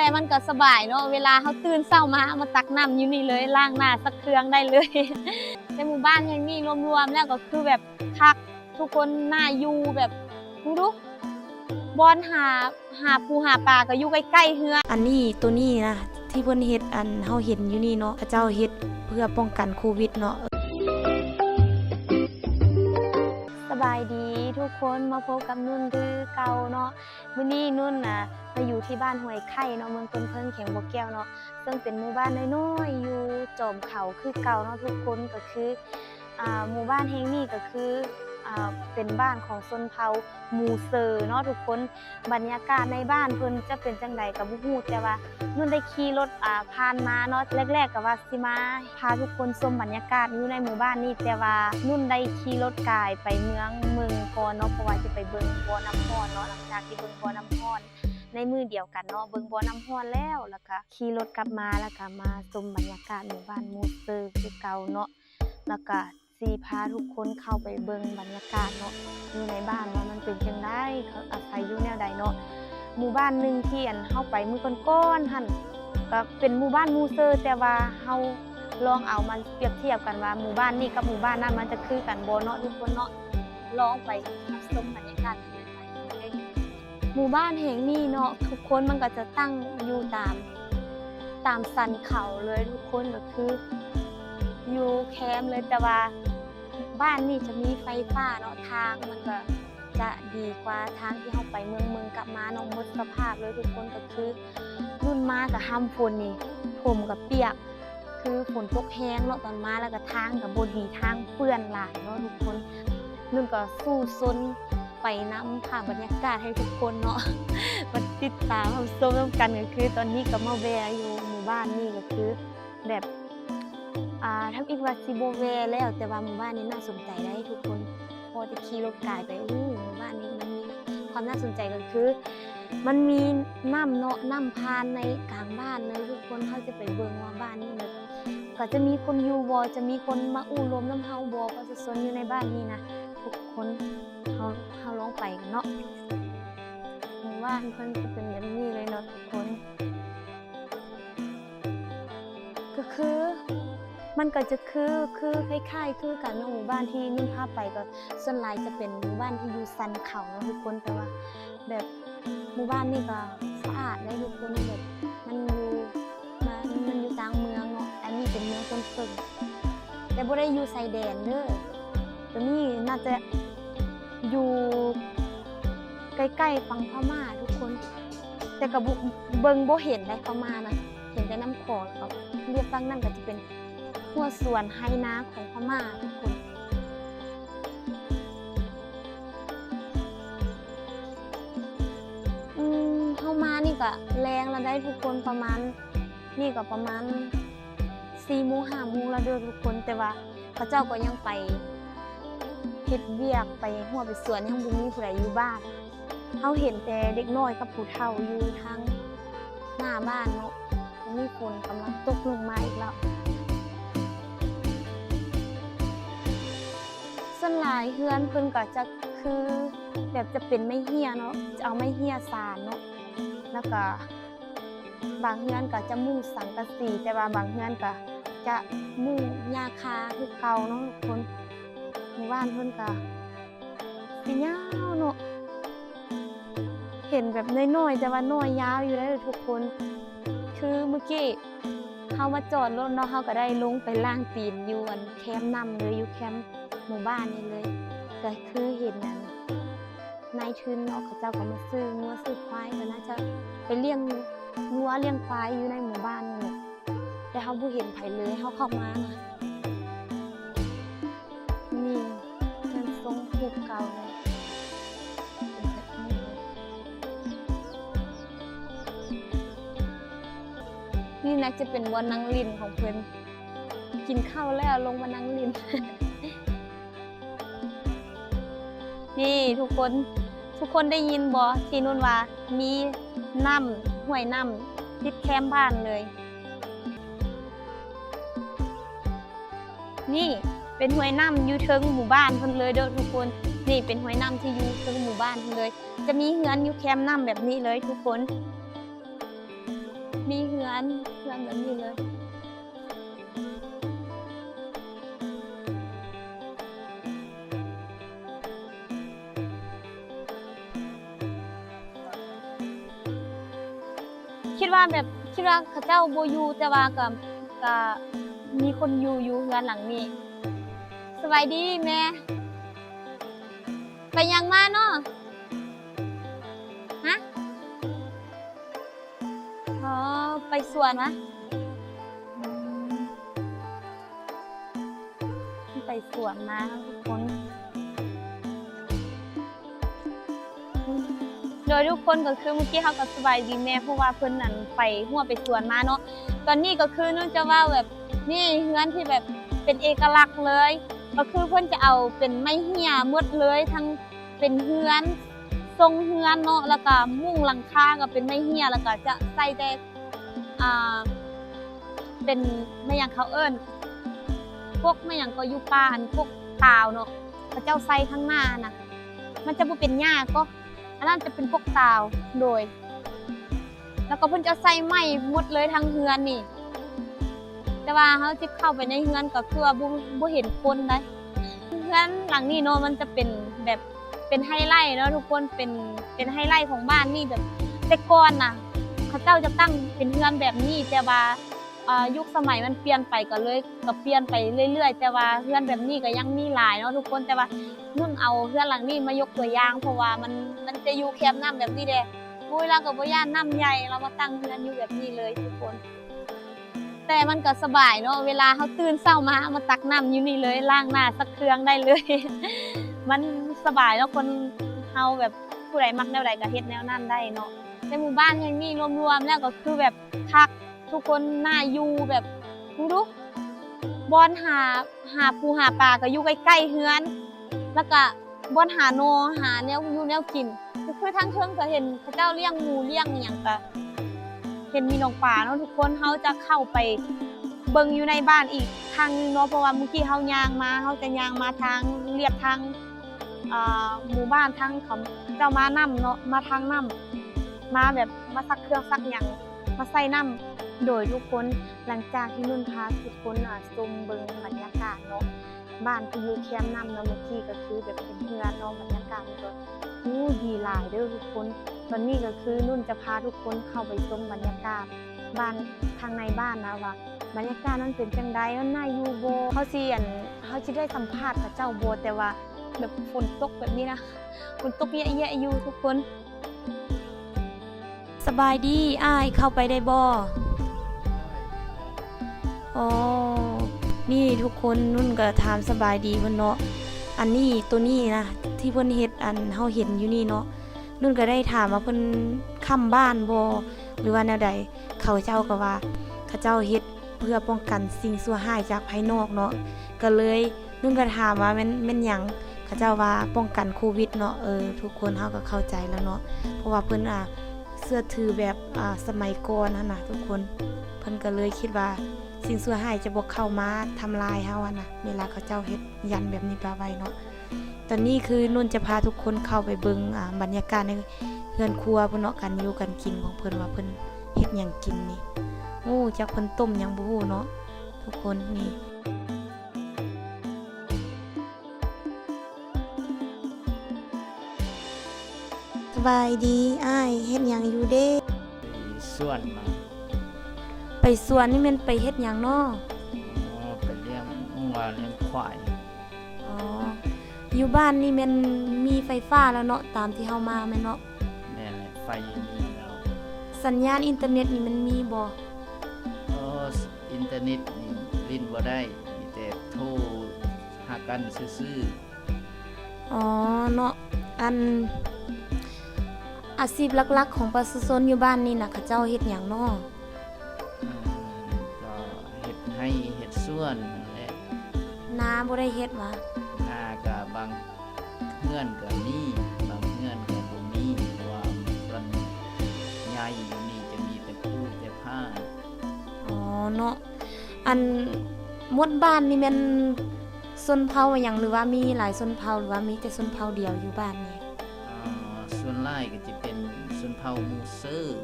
แต่มันก็สบายเนาะเวลาเขาตื่นเช้ามาเอามาตักน้ำอยู่นี่เลยล้างหน้าสักเครื่องได้เลย ในหมู่บ้านแห่งนี้รวมๆแล้วก็คือแบบคักทุกคนน่าอยู่แบบดูดูบอนหาหาปูหาปลาก็อยู่ใกล้ๆเฮือนอันนี้ตัวนี้นะที่เพิ่นเฮ็ดอันเฮาเห็นอยู่นี่เนาะพระเจ้าเฮ็ดเพื่อป้องกันโควิดเนาะสบายดีทุ กคนมาพบกับนุ่นคือเก่าเนาะมื้อนี้นุ่นน่ะมาอยู่ที่บ้านห้วยไข่เนาะเมืองต้นเพิ่งเข็งบ่แก้วเนาะซึ่งเป็นหมู่บ้านน้อยๆอยู่จอมเขาคือเก่าเนาะทุกคนก็คืออ่าหมู่บ้านแห่งนี้ก็คือ เป็นบ้านของชนเผ่ามูเซอร์เนาะทุกคนบรรยากาศในบ้านเพิ่นจะเป็นจังใดก็บ่ฮู้แต่ว่านุ่นได้ขี่รถอ่าผ่านมาเนาะแรกๆก็ว่าสิมาพาทุกคนชมบรรยากาศอยู่ในหมู่บ้านนี่แต่ว่านุ่นได้ขี่รถกายไปเมืองเมืองก่อนเนาะเพราะว่าจะไปเบิ่งบ่อน้ำร้อนเนาะหลังจากที่เบิ่งบ่อน้ำร้อนในมือเดียวกันเนาะเบิ่งบ่อน้ำร้อนแล้วแล้วก็ขี่รถกลับมาแล้วก็มาชมบรรยากาศหมู่บ้านมูเซอร์คือเก่าเนาะแล้วก็ สิพาทุกคนเข้าไปเบิ่งบรรยากาศเนาะอยู่ในบ้านว่ามันเป็นจังไดเขาอาศัยอยู่แนวใดเนาะหมู่บ้านหนึ่งที่อันเข้าไปมือก้อนๆหั่นก็เป็นหมู่บ้านมูเซอร์แต่ว่าเฮาลองเอามาเปรียบเทียบกันว่าหมู่บ้านนี้กับหมู่บ้านนั้นมันจะคือกันบ่เนาะทุกคนเนาะลองไปรับชมบรรยากาศกันเลยไปหมู่บ้านแห่งนี้เนาะทุกคนมันก็จะตั้งอยู่ตามตามสันเขาเลยทุกคนก็คืออยู่แคมป์เลยแต่ว่า บ้านนี่จะมีไฟฟ้าเนาะทางมันก็จะดีกว่าทางที่เราไปเมืองเมืองกลับมาน้องมดสภาพเลยทุกคนก็คือรุ่นมากับห้ามฝนนี่ผมกับเปียก คือฝนตกแห้งเนาะตอนมาแล้วก็ทางกับบดีทางเปื้อนหลายเนาะทุกคนนุ่นก็สู้ซนไปน้ำค่ะบรรยากาศให้ทุกคนเนาะมาติดตามความชมร่วมกันก็คือ ตอนนี้ก็มาแวะอยู่หมู่บ้านนี่ก็คือแบบ อ่าทำอีกว่าซิโบแวแล้วแต่ว่าหมู่บ้านนี้น่าสนใจได้ทุกคนพอจะขี่รถกายไปอู้หมู่บ้านนี้มันมีความน่าสนใจก็คือ มันมีน้ำเนาะน้ำพานในกลางบ้านเลยทุกคนเขาจะไปเบิ่งว่าบ้านนี้แบบก็จะมีคนอยู่บอจะมีคนมาอู้รวมน้ำเฮาบอก็จะซนอยู่ในบ้านนี้นะทุกคนเขาเขาลองไปกันเนาะหมู่บ้านเพิ่นจะเป็นแบบนี้เลยเนาะทุกคน ก็คือ มันก็จะคือคือคล้ายๆ คือกันเนหมู่บ้านที่นุ่นพาพไปก็ส่วนหลายจะเป็นหมู่บ้านที่อยู่สันเขานะทุกคนแต่ว่า แบบหมู่บ้านนี่ก็สะอาดได้ทุกคนแบบมันอยู่มันมันอยู่กลางเมืองเนาะอันนี้เป็นเมืองคนเฟิงแต่บ่ได้อยู่ชายแดนเด้อตัวนี้น่าจะอยู่ใกล้ๆฝั่งพม่าทุกคน แต่ก็บ่เบิ่งบ่เห็นได้พม่านะเห็นแต่น้ำขงแล้วก็เรียกฝั่งนั้นก็จะเป็น หัวสวนไฮนาของพม่าทุกคน อืมเข้ามานี่ก็แรงแล้วได้ทุกคนประมาณ นี่ก็ประมาณสี่โมงห้าโมงแล้วเด้อทุกคนแต่ว่าพระเจ้าก็ยังไปเฮ็ดเวียกไปหัวไปสวนยังบ่มีผู้ใดอยู่บ้านเขาเห็นแต่เด็กน้อยกับผู้เฒ่าอยู่ทางหน้าบ้านเนาะมีฝนกำลังตกลงมาอีกแล้ว วนหลายเฮือนเพิ่นก็จะคือแบบจะเป็นไม้เหี้ยเนาะจะเอาไม้เหี้ยสานเนาะแล้วก็บางเฮือนก็จะมุ่งสังกะสีแต่ว่าบางเฮือนก็จะมุ่งหญ้าคาคือเก่าเนาะคนหมู่บ้านเพิ่นก็สิยาวเนาะเห็นแบบน้อยๆแต่ว่าน้อยยาวอยู่ได้เลยทุกคน คือเมื่อกี้เขามาจอดรถเนาะเขาก็ได้ลงไปล่างตีนอยู่อันแคมป์นำเลยอยู่แคมป์ หมู่บ้านนี่เลยก็คือเห็นนั้นนายทุนเนาะเขาเจ้าก็มาซื้องัวซื้อควายก็น่าจะไปเลี้ยงงัวเลี้ยงควายอยู่ในหมู่บ้านนี่แหละแต่เขาบ่เห็นไผเลยเขาเข้ามานะนี่มันทรงภูเก่าเลยนแบบนี้เลยนี่นะจะเป็นวันนังลินของเพิ่อนกินข้าวแล้วลงมานังลิน นี่ทุกคนทุกคนได้ยินบอที่นุ่นว่ามีน้ำห้วยน้ำติดแคมป์บ้านเลย นี่เป็นห้วยน้ำอยู่เทิงหมู่บ้านเพิ่นเลยเด้อทุกคนนี่เป็นห้วยน้ำที่อยู่เทิงหมู่บ้านเพิ่นเลย จะมีเฮือนอยู่แคมป์น้ำแบบนี้เลยทุกคน มีเฮือนเฮือนแบบนี้เลย ดว่าแบบคิดว่าเขาเจ้าโบอยู่แต่ว่าก็ก็มีคนอยู่อยู่เฮือนหลังนี้สบายดีแม่ไปยังมาเนาะฮะอ๋อไปสวนมะไปสวนมาทุกคน โดยทุกคนก็คือเมื่อกี้เขาก็สบายดีแม่เพราะว่าเพิ่นนั่นไปหัวไปสวนมาเนาะตอนนี้ก็คือนู่นจะว่าแบบนี่เฮือนที่แบบเป็นเอกลักษณ์เลย ก็คือเพิ่นจะเอาเป็นไม้เหี่ยหมดเลยทั้งเป็นเฮือนทรงเฮือนเนาะแล้วก็มุ้งหลังคาก็เป็นไม้เหี่ยแล้วก็จะใส่แต่อ่าเป็นไม่อย่างเขาเอิ้นพวกไม่อย่างก็อยู่ป่าอันพวกตาวเนาะพระเจ้าใส่ข้างหน้านะมันจะบ่เป็นหญ้าก็ อันนั้นจะเป็นพวกตาวโดย แล้วก็เพิ่นจะใส่ไม้หมดเลยทั้งเฮือนนี่ แต่ว่าเขาจะเข้าไปในเฮือนก็คือว่าบ่บ่เห็นคนได้เฮือนหลังนี้เนาะมันจะเป็นแบบเป็นไฮไลท์เนาะทุกคนเป็นเป็นไฮไลท์ของบ้านนี่แบบแต่ก่อนน่ะเขาเจ้าจะตั้งเป็นเฮือนแบบนี้แต่ว่า อ่ายุคสมัยมันเปลี่ยนไปก็เลยก็เปลี่ยนไปเรื่อย ๆ แต่ว่าเฮือนแบบนี้ก็ยังมีหลายเนาะทุกคนแต่ว่านุ่นเอาเฮือนหลังนี้มายกตัวอย่าง เพราะว่ามันมันจะอยู่แคมป์น้ำแบบนี้เด้โอ้ยเราก็บ่ย่าน้ำใหญ่เรามาตั้งเฮือนอยู่แบบนี้เลยทุกคน แต่มันก็สบายเนาะเวลาเขาตื่นเช้ามามาตักน้ำอยู่นี่เลยล้างหน้าสักเครื่องได้เลย มันสบายเนาะคนเฮาแบบผู้ใดมักแนวใดก็เฮ็ดแนวนั้นได้เนาะในหมู่บ้านแห่งนี้รวมๆแล้วก็คือแบบคัก ทุกคนน่าอยู่แบบดูดูบอนหาหาปูหาปลาก็อยู่ใกล้ๆเฮือน แล้วก็บอนหาโนหาแนวอยู่แนวกินคือทางเทิงก็เห็นเขาเจ้าเลี้ยงหมูเลี้ยงอย่างก็เห็นมีน้องป่าเนาะทุกคนเขาจะเข้าไปเบิงอยู่ในบ้านอีกทางนึงเนาะเพราะว่าเมื่อกี้เขายางมาเขาจะยางมาทางเรียบทางหมู่บ้านทางเขาเจ้ามานํเนาะมาทางนํมาแบบมาซักเครื่องซักหยังมาใส่นํ โดยทุกคนหลังจากที่นุ่นพาทุกคนอะชมเบิงบรรยากาศเนาะบ้านที่อยู่แคมป์นํเนาะเมื่อกี้ก็คือแบบเป็นเรือนเนาะบรรยากาศมันก็อู้ดีหลายเด้อทุกคน ตอนนี้ก็คือนุ่นจะพาทุกคนเข้าไปชมบรรยากาศบ้านทางในบ้านนะว่าบรรยากาศนั้นเป็นจังใดมันน่าอยู่โบเขาเสิอันเขาสิได้สัมภาษณ์กับเจ้าโบแต่ว่าแบบฝนตกแบบนี้นะฝนตกเยอะแย่ๆอยู่ทุกคน สบายดีอ้ายเข้าไปได้บ่ อ๋อ นี่ทุกคนนุ่นก็ถามสบายดีเพิ่นเนาะ อันนี้ตัวนี้นะที่เพิ่นเฮ็ดอันเฮาเห็นอยู่นี่เนาะ นุ่นก็ได้ถามว่าเพิ่นค้ำบ้านบ่หรือว่าแนวใด เขาเจ้าก็ว่าเขาเจ้าเฮ็ดเพื่อป้องกันสิ่งชั่วร้ายจากภายนอกเนาะ ก็เลยนุ่นก็ถามว่าแม่นแม่นหยังเขาเจ้าว่าป้องกันโควิดเนาะเออทุกคนเฮาก็เข้าใจแล้วเนาะ เพราะว่าเพิ่นอะเสื้อถือแบบอ่าสมัยก่อนหั่นน่ะทุกคน เพิ่นก็เลยคิดว่า สิ่งชั่วร้ายจะบ่เข้ามาทำลายเฮาอะนะเวลาเขาเจ้าเฮ็ดยันแบบนี้ปลาไว้เนาะตอนนี้คือนุ่นจะพาทุกคนเข้าไปเบิงอ่าบรรยากาศในเฮือนครัวเพิ่อนเนาะกันอยู่กันกินของเพิ่อนว่าเพิ่อนเฮ็ดหยังกินนี่โอ้จักเพิ่นต้มยังบู้เนาะทุกคนนี่สบายดีอ้ายเฮ็ดหยังอยู่เด้ส่วนมา ไปสวนนี่แม่นไปเฮ็ดหยังเนาะอ๋อไปเลี้ยงงัวเลี้ยงควายอ๋อ อยู่บ้านนี่แม่นมีไฟฟ้าแล้วเนาะตามที่เฮามาแม่นเนาะแม่นแหละไฟมีแล้วสัญญาณอินเทอร์เน็ตนี่มันมีบ่เอออินเทอร์เน็ตนี่ลิ้นบ่ได้มีแต่โทรหากันซื่ออ๋อเนาะ อัน อาชีพหลักๆ ของประชาชนอยู่บ้านนี่นะเขาเจ้าเฮ็ดหยังเนาะ บ่ได้เฮ็ดหว่าหน้าก็บางเฮือนก็มีบางเฮือนก็บ่มีเพราะว่ามันใหญ่อยู่นี่จะมีแต่ปูแต่ผ้าอ๋อเนาะอันหมดบ้านนี่แม่นชนเผ่าหยังหรือว่ามีหลายชนเผ่าหรือว่ามีแต่ชนเผ่าเดียวอยู่บ้านนี่อ่าส่วนหลายก็จะเป็นส่วนเผ่ามูเซอร์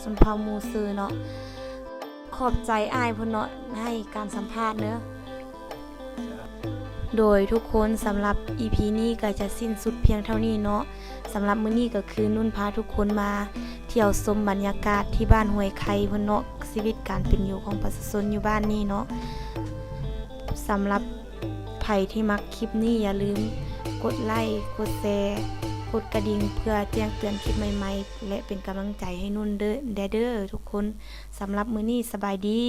ชสุนเผ่าหมูซือเนาะขอบใจอ้ายเพิ่นเนาะให้การสัมภาษณ์เนอะ โดยทุกคนสำหรับ EP นี้ก็จะสิ้นสุดเพียงเท่านี้เนาะสำหรับมื้อนี้ก็คือนุ่นพาทุกคนมา เที่ยวชมบรรยากาศที่บ้านห้วยไข่เพิ่นเนาะชีวิตการเป็นอยู่ของประชาชนอยู่บ้านนี้เนาะสำหรับไผที่มักคลิปนี้อย่าลืมกดไลค์กดแชร์กดกระดิ่งเพื่อแจ้งเตือนคลิปใหม่ๆ และเป็นกำลังใจให้นุ่นเด้อแดเด้อทุกคนสำหรับมื้อนี้สบายดี